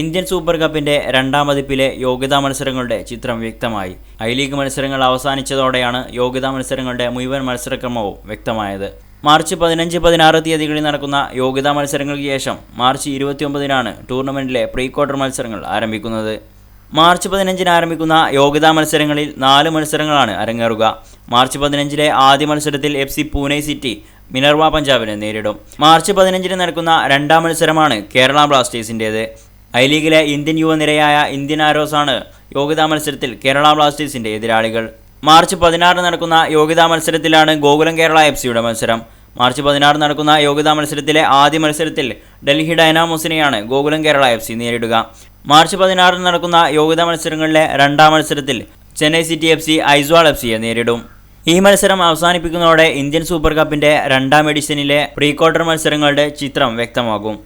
Indian super കപ്പിന്റെ രണ്ടാം പതിപ്പിലെ യോഗ്യതാ മത്സരങ്ങളുടെ ചിത്രം വ്യക്തമായി. ഐ ലീഗ് മത്സരങ്ങൾ അവസാനിച്ചതോടെയാണ് യോഗ്യതാ മത്സരങ്ങളുടെ മുഴുവൻ മത്സരക്രമവും വ്യക്തമായത്. മാർച്ച് പതിനഞ്ച് പതിനാറ് തീയതികളിൽ നടക്കുന്ന യോഗ്യതാ മത്സരങ്ങൾക്ക് ശേഷം മാർച്ച് ഇരുപത്തിയൊമ്പതിനാണ് ടൂർണമെന്റിലെ പ്രീ ക്വാർട്ടർ മത്സരങ്ങൾ ആരംഭിക്കുന്നത്. മാർച്ച് പതിനഞ്ചിന് ആരംഭിക്കുന്ന യോഗ്യതാ മത്സരങ്ങളിൽ നാല് മത്സരങ്ങളാണ് അരങ്ങേറുക. മാർച്ച് പതിനഞ്ചിലെ ആദ്യ മത്സരത്തിൽ F C Pune city Minerva പഞ്ചാബിനെ നേരിടും. മാർച്ച് പതിനഞ്ചിന് നടക്കുന്ന രണ്ടാം മത്സരമാണ് കേരള ബ്ലാസ്റ്റേഴ്സിന്റേത് ഐ ലീഗിലെ ഇന്ത്യൻ യുവനിരയായ ഇന്ത്യൻ ആരോസാണ് യോഗ്യതാ മത്സരത്തിൽ കേരള ബ്ലാസ്റ്റേഴ്സിന്റെ എതിരാളികൾ. മാർച്ച് പതിനാറ് നടക്കുന്ന യോഗ്യതാ മത്സരത്തിലാണ് ഗോകുലം കേരള എഫ് സിയുടെ മത്സരം. മാർച്ച് പതിനാറ് നടക്കുന്ന യോഗ്യതാ മത്സരത്തിലെ ആദ്യ മത്സരത്തിൽ ഡൽഹി ഡൈനാമോസിനെയാണ് ഗോകുലം കേരള എഫ് സി നേരിടുക. മാർച്ച് പതിനാറിന് നടക്കുന്ന യോഗ്യതാ മത്സരങ്ങളിലെ രണ്ടാം മത്സരത്തിൽ Chennai city F C Aizawl F സിയെ നേരിടും. ഈ മത്സരം അവസാനിപ്പിക്കുന്നതോടെ ഇന്ത്യൻ സൂപ്പർ കപ്പിന്റെ രണ്ടാം എഡിഷനിലെ പ്രീ ക്വാർട്ടർ മത്സരങ്ങളുടെ ചിത്രം വ്യക്തമാകും.